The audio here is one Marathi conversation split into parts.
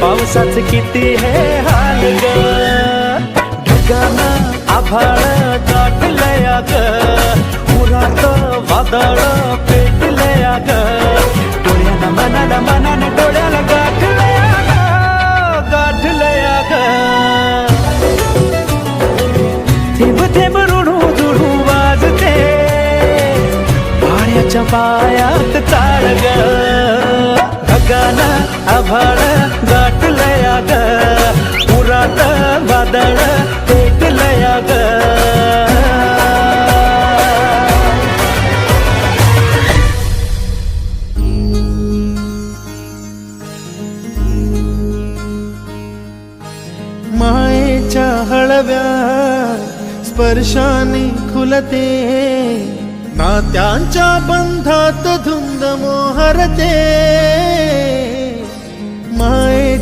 पावसाचे किती हे हाल ग? ढगानं आभाळ दाटलया ग पुरात वादळ पेटलया ग डोळ्यानं मनानं मनानं डोळ्याला गाठलया ग गाठलया ग थेंब थेंब रुडू जुळू वाजते. पाण्याच्या पायात चाळ ग. ढगान आभाळ ग पुरात वादळ पेटलया ग मायेच्या हळव्या स्पर्शाने खुलते नात्यांच्या बंधात धुंद मोहरते.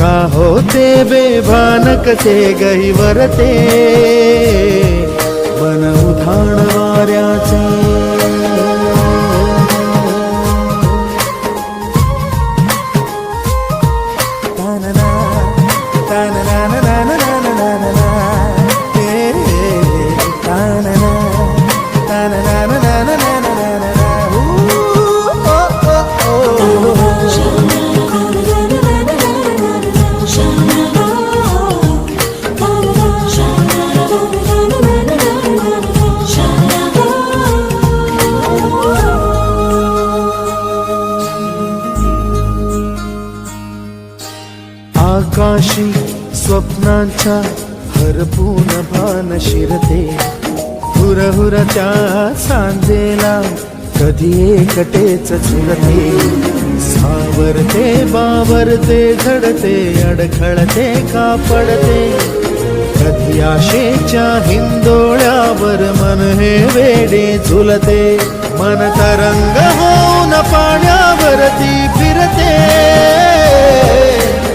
का होते बेभान कसे गहिवरते आकाशी स्वप्नांच्या हरपून भान शिरते. हुरहुर सांजेला कधी एकटेच झुलते सावरते बावरते झडते अडखळते का पडते कधी आशेच्या हिंदोळ्यावर मन हे वेडे झुलते. मन तरंग होऊन पाण्यावरती फिरते.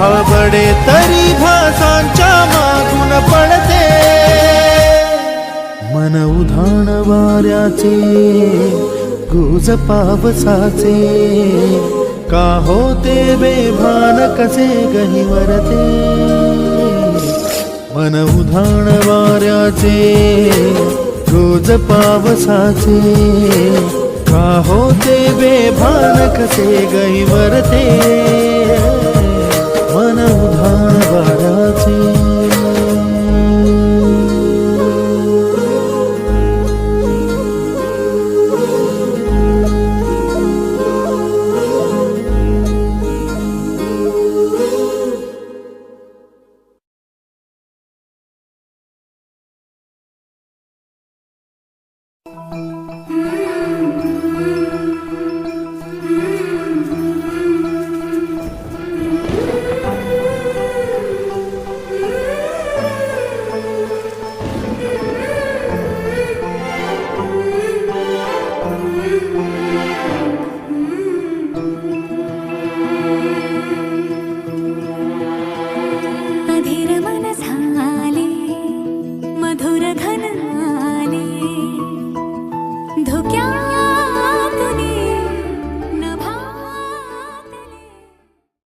आवडे तरी भासांच्या मागून पडते. मन उधाण वाऱ्याचे गुज पावसाचे का होते बेभान कसे गहिवरते मन उधाण वाऱ्याचे रोज पावसाचे का होते बेभान कसे गैवरते मन उधाण